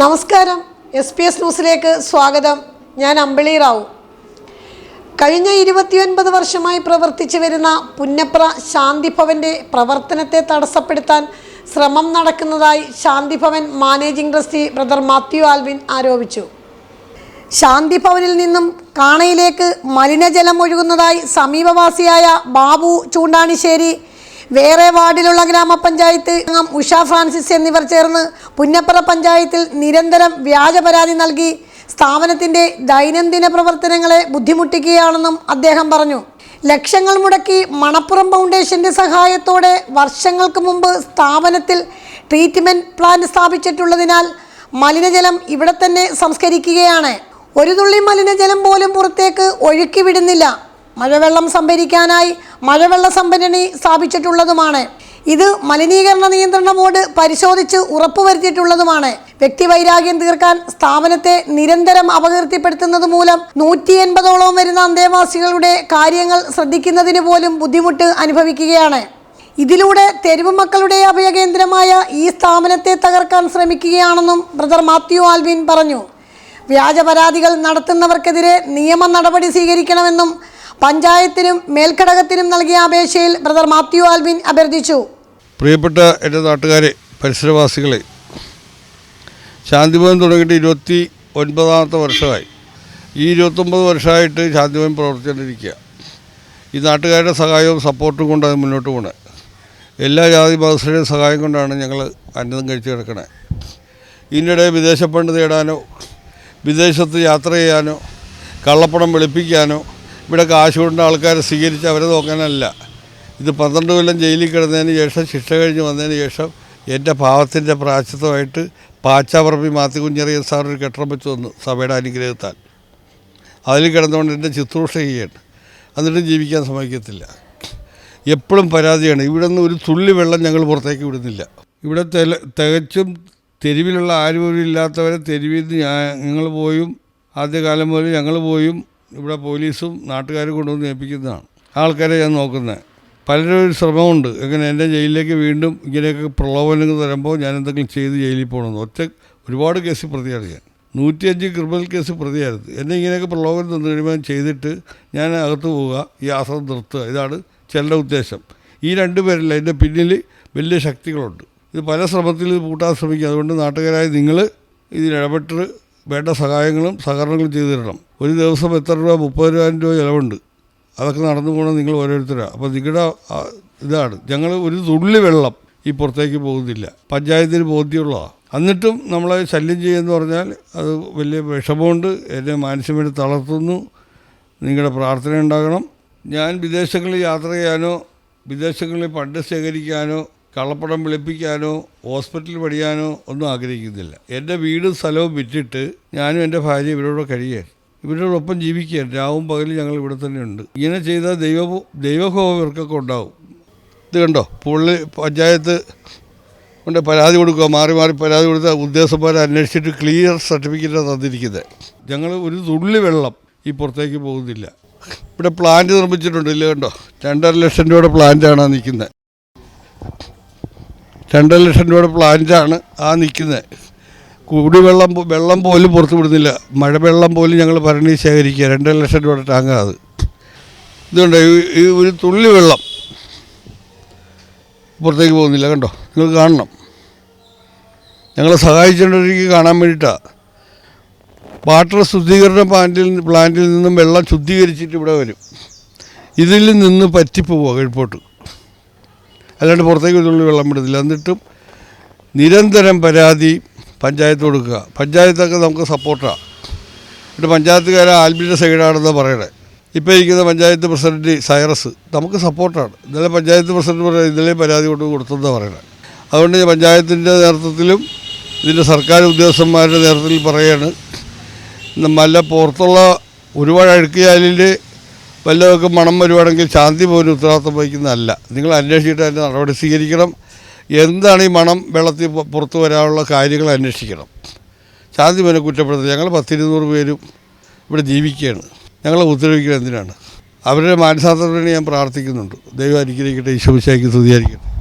നമസ്കാരം. S P S ന്യൂസിലേക്ക് സ്വാഗതം. ഞാൻ അമ്പിളി റാവു. കഴിഞ്ഞ ഇരുപത്തിയൊൻപത് വർഷമായി പ്രവർത്തിച്ചു വരുന്ന പുന്നപ്ര ശാന്തിഭവന്റെ പ്രവർത്തനത്തെ തടസ്സപ്പെടുത്താൻ ശ്രമം നടക്കുന്നതായി Shanthibhavan managing trustee brother Mathew Alvin ആരോപിച്ചു. ശാന്തിഭവനിൽ നിന്നും കാണയിലേക്ക് മലിനജലം ഒഴുകുന്നതായി സമീപവാസിയായ ബാബു ചൂണ്ടാണിശ്ശേരി വേറെ വാർഡിലുള്ള ഗ്രാമപഞ്ചായത്ത് അംഗം ഉഷ ഫ്രാൻസിസ് എന്നിവർ ചേർന്ന് പുന്നപ്പറ പഞ്ചായത്തിൽ നിരന്തരം വ്യാജ പരാതി നൽകി സ്ഥാപനത്തിന്റെ ദൈനംദിന പ്രവർത്തനങ്ങളെ ബുദ്ധിമുട്ടിക്കുകയാണെന്നും അദ്ദേഹം പറഞ്ഞു. ലക്ഷങ്ങൾ മുടക്കി മണപ്പുറം ഫൗണ്ടേഷന്റെ സഹായത്തോടെ വർഷങ്ങൾക്ക് മുമ്പ് സ്ഥാപനത്തിൽ ട്രീറ്റ്മെന്റ് പ്ലാന്റ് സ്ഥാപിച്ചിട്ടുള്ളതിനാൽ മലിനജലം ഇവിടെ തന്നെ സംസ്കരിക്കുകയാണ്. ഒരു തുള്ളി മലിനജലം പോലും പുറത്തേക്ക് ഒഴുക്കി വിടുന്നില്ല. മഴവെള്ളം സംഭരിക്കാനായി മഴവെള്ള സംഭരണി സ്ഥാപിച്ചിട്ടുള്ളതുമാണ്. ഇത് മലിനീകരണ നിയന്ത്രണ ബോർഡ് പരിശോധിച്ച് ഉറപ്പുവരുത്തിയിട്ടുള്ളതുമാണ്. വ്യക്തിവൈരാഗ്യം തീർക്കാൻ സ്ഥാപനത്തെ നിരന്തരം അപകീർത്തിപ്പെടുത്തുന്നത് മൂലം നൂറ്റി എൺപതോളം വരുന്ന അന്തേവാസികളുടെ കാര്യങ്ങൾ ശ്രദ്ധിക്കുന്നതിന് പോലും ബുദ്ധിമുട്ട് അനുഭവിക്കുകയാണ്. ഇതിലൂടെ തെരുവ് മക്കളുടെ അഭയകേന്ദ്രമായ ഈ സ്ഥാപനത്തെ തകർക്കാൻ ശ്രമിക്കുകയാണെന്നും ബ്രദർ മാത്യു ആൽവിൻ പറഞ്ഞു. വ്യാജ പരാതികൾ നടത്തുന്നവർക്കെതിരെ നിയമ നടപടി സ്വീകരിക്കണമെന്നും പഞ്ചായത്തിനും മേൽഘടകത്തിനും നൽകിയ അപേക്ഷയിൽ ബ്രദർ മാത്യു ആൽവിൻ അഭ്യർത്ഥിച്ചു. പ്രിയപ്പെട്ട എന്റെ നാട്ടുകാരെ പരിസരവാസികളെ ശാന്തിഭവൻ തുടങ്ങിയിട്ട് ഇരുപത്തി ഒൻപതാമത്തെ വർഷമായി. ഈ ഇരുപത്തൊമ്പത് വർഷമായിട്ട് ശാന്തിഭവൻ പ്രവർത്തിച്ചുകൊണ്ടിരിക്കുക. ഈ നാട്ടുകാരുടെ സഹായവും സപ്പോർട്ടും കൊണ്ട് അത് മുന്നോട്ട് പോകണേ എല്ലാ ജാതി മതസ്ഥരുടെയും സഹായം കൊണ്ടാണ് ഞങ്ങൾ അന്നതം കഴിച്ചു കിടക്കണേ. ഇതിനിടെ വിദേശ ഫണ്ട് നേടാനോ വിദേശത്ത് യാത്ര ചെയ്യാനോ കള്ളപ്പണം വെളുപ്പിക്കാനോ ഇവിടെ കാശ് കൊണ്ട ആൾക്കാരെ സ്വീകരിച്ച് അവരെ നോക്കാനല്ല. ഇത് പന്ത്രണ്ട് കൊല്ലം ജയിലിൽ കിടന്നതിന് ശേഷം ശിക്ഷ കഴിഞ്ഞ് വന്നതിന് ശേഷം എന്റെ പാവത്തിന്റെ പ്രായച്ചിത്തമായിട്ട് പാച്ചാപറമ്പി മാത്തി കുഞ്ഞറിയ സാർ ഒരു കെട്ടിടം വെച്ച് വന്നു സഭയുടെ അനുഗ്രഹത്താൽ. അതിൽ കിടന്നുകൊണ്ട് എന്റെ ശുശ്രൂഷ ചെയ്യാണ് എന്നിട്ടും ജീവിക്കാൻ സമ്മതിക്കത്തില്ല. എപ്പോഴും പരാതിയാണ്. ഇവിടെ നിന്ന് ഒരു തുള്ളി വെള്ളം ഞങ്ങൾ പുറത്തേക്ക് വിടുന്നില്ല. ഇവിടെ തെല തികച്ചും തെരുവിലുള്ള ആരും ഇല്ലാത്തവരെ തെരുവിൽ നിന്ന് ഞങ്ങൾ പോയും ആദ്യകാലം മുതൽ ഞങ്ങൾ പോയും ഇവിടെ പോലീസും നാട്ടുകാരും കൊണ്ടുവന്ന് ഏൽപ്പിക്കുന്നതാണ്. ആൾക്കാരെ ഞാൻ നോക്കുന്നത്. പലരും ഒരു ശ്രമമുണ്ട്. എങ്ങനെ എന്റെ ജയിലിലേക്ക് വീണ്ടും ഇങ്ങനെയൊക്കെ പ്രലോഭനങ്ങൾ തരുമ്പോൾ ഞാൻ എന്തെങ്കിലും ചെയ്ത് ജയിലിൽ പോകണമെന്ന്. ഒറ്റ ഒരുപാട് കേസിൽ പ്രതിയാണ് ഞാൻ. നൂറ്റിയഞ്ച് ക്രിമിനൽ കേസ് പ്രതിയായിരുന്നു. എന്നെ ഇങ്ങനെയൊക്കെ പ്രലോഭനം തന്നു കഴിയുമ്പോൾ ചെയ്തിട്ട് ഞാൻ അകത്ത് പോവുക ഈ ആശ്രമം നിർത്തുക. ഇതാണ് ചിലരുടെ ഉദ്ദേശം. ഈ രണ്ട് പേരല്ല എന്റെ പിന്നിൽ വലിയ ശക്തികളുണ്ട്. ഇത് പല ശ്രമത്തിൽ കൂട്ടാൻ ശ്രമിക്കുക അതുകൊണ്ട് നാട്ടുകാരായ നിങ്ങൾ ഇതിലിടപെട്ട് വേണ്ട സഹായങ്ങളും സഹകരണങ്ങളും ചെയ്തു തരണം. ഒരു ദിവസം എത്ര രൂപ? മുപ്പത് രൂപ രൂപ ചിലവുണ്ട്. അതൊക്കെ നടന്നു പോകണം നിങ്ങൾ ഓരോരുത്തരാണ് അപ്പോൾ നിങ്ങളുടെ ഇതാണ്. ഞങ്ങൾ ഒരു തുള്ളി വെള്ളം ഈ പുറത്തേക്ക് പോകുന്നില്ല. പഞ്ചായത്തിന് ബോധ്യമുള്ളതാണ് എന്നിട്ടും നമ്മളെ ശല്യം ചെയ്യുമെന്ന് പറഞ്ഞാൽ അത് വലിയ വിഷമമുണ്ട്. എന്നെ മാനസികമായിട്ട് തളർത്തുന്നു. നിങ്ങളുടെ പ്രാർത്ഥന ഉണ്ടാകണം. ഞാൻ വിദേശങ്ങളിൽ യാത്ര ചെയ്യാനോ വിദേശങ്ങളിൽ പണ്ട് ശേഖരിക്കാനോ കള്ളപ്പണം വെളുപ്പിക്കാനോ ഹോസ്പിറ്റൽ പണിയാനോ ഒന്നും ആഗ്രഹിക്കുന്നില്ല. എന്റെ വീടും സ്ഥലവും വിറ്റിട്ട് ഞാനും എന്റെ ഭാര്യ ഇവരോട് കഴിയാൻ ഇവരോടൊപ്പം ജീവിക്കുകയാണ് രാവും പകലും ഞങ്ങൾ ഇവിടെ തന്നെ ഉണ്ട് ഇങ്ങനെ ചെയ്താൽ ദൈവ ദൈവഹോമം ഇവർക്കൊക്കെ ഉണ്ടാവും. ഇത് കണ്ടോ? പുള്ളി പഞ്ചായത്ത് കൊണ്ട് പരാതി കൊടുക്കുക മാറി മാറി പരാതി കൊടുത്ത ഉദ്യോഗസ്ഥന്മാരെ അന്വേഷിച്ചിട്ട് ക്ലിയർ സർട്ടിഫിക്കറ്റാണ് തന്നിരിക്കുന്നത് ഞങ്ങൾ ഒരു തുള്ളി വെള്ളം ഈ പുറത്തേക്ക് പോകുന്നില്ല. ഇവിടെ പ്ലാന്റ് നിർമ്മിച്ചിട്ടുണ്ട്. ഇല്ല കണ്ടോ? രണ്ടര ലക്ഷം രൂപയുടെ പ്ലാന്റാണ് നിൽക്കുന്നത് രണ്ടര ലക്ഷം രൂപയുടെ പ്ലാന്റാണ് ആ നിൽക്കുന്നത്. കുടിവെള്ളം വെള്ളം പോലും പുറത്തു വിടുന്നില്ല. മഴവെള്ളം പോലും ഞങ്ങൾ ഭരണി ശേഖരിക്കുക. രണ്ടര ലക്ഷം രൂപയുടെ ടാങ്കാണ് അത്. ഇതുണ്ട്? ഈ ഒരു തുള്ളി വെള്ളം പുറത്തേക്ക് പോകുന്നില്ല. കണ്ടോ? നിങ്ങൾ കാണണം. ഞങ്ങളെ സഹായിച്ചുകൊണ്ടിരിക്കുക കാണാൻ വേണ്ടിയിട്ടാണ് വാട്ടർ ശുദ്ധീകരണ പ്ലാന്റിൽ പ്ലാന്റിൽ നിന്നും വെള്ളം ശുദ്ധീകരിച്ചിട്ട് ഇവിടെ വരും. ഇതിൽ നിന്ന് പറ്റിപ്പോവുക കിഴപ്പോട്ട് അല്ലാണ്ട് പുറത്തേക്ക് ഒരു തുള്ളി വെള്ളം വിടുന്നില്ല എന്നിട്ടും നിരന്തരം പരാതി പഞ്ചായത്ത് കൊടുക്കുക. പഞ്ചായത്തൊക്കെ നമുക്ക് സപ്പോർട്ടാണ് എന്നിട്ട് പഞ്ചായത്തുകാരെ ആൽബിന്റെ സൈഡാണെന്ന് പറയണേ. ഇപ്പോൾ ഇരിക്കുന്ന പഞ്ചായത്ത് പ്രസിഡന്റ് സൈറസ് നമുക്ക് സപ്പോർട്ടാണ്. ഇന്നലെ പഞ്ചായത്ത് പ്രസിഡന്റ് പറയുന്നത് ഇന്നലെ പരാതി കൊണ്ട് കൊടുത്തെന്ന് പറയണേ. അതുകൊണ്ട് പഞ്ചായത്തിന്റെ നേതൃത്വത്തിലും ഇതിന്റെ സർക്കാർ ഉദ്യോഗസ്ഥന്മാരുടെ നേതൃത്വത്തിൽ പറയാണ്. നല്ല പുറത്തുള്ള ഒരുപാട് അഴുക്കിയാലിൽ വല്ലതൊക്കെ മണം വരുവാണെങ്കിൽ ശാന്തി പോലും ഉത്തരവാദിത്വം വഹിക്കുന്നതല്ല. നിങ്ങൾ അന്വേഷിച്ചിട്ട് അതിന്റെ നടപടി സ്വീകരിക്കണം. എന്താണ് ഈ മണം വെള്ളത്തിൽ പുറത്തു വരാനുള്ള കാര്യങ്ങൾ അന്വേഷിക്കണം. ശാന്തി പോലും കുറ്റപ്പെടുത്തുന്നത് ഞങ്ങൾ പത്തിരുന്നൂറ് പേരും ഇവിടെ ജീവിക്കുകയാണ്. ഞങ്ങളെ ഉത്തരവിക്കുന്നത് എന്തിനാണ്? അവരുടെ മാനസാന്തരത്തിന് ഞാൻ പ്രാർത്ഥിക്കുന്നുണ്ട്. ദൈവം അനുഗ്രഹിക്കട്ടെ ഈശോമിശായിക്ക് സ്തുതിയായിരിക്കട്ടെ.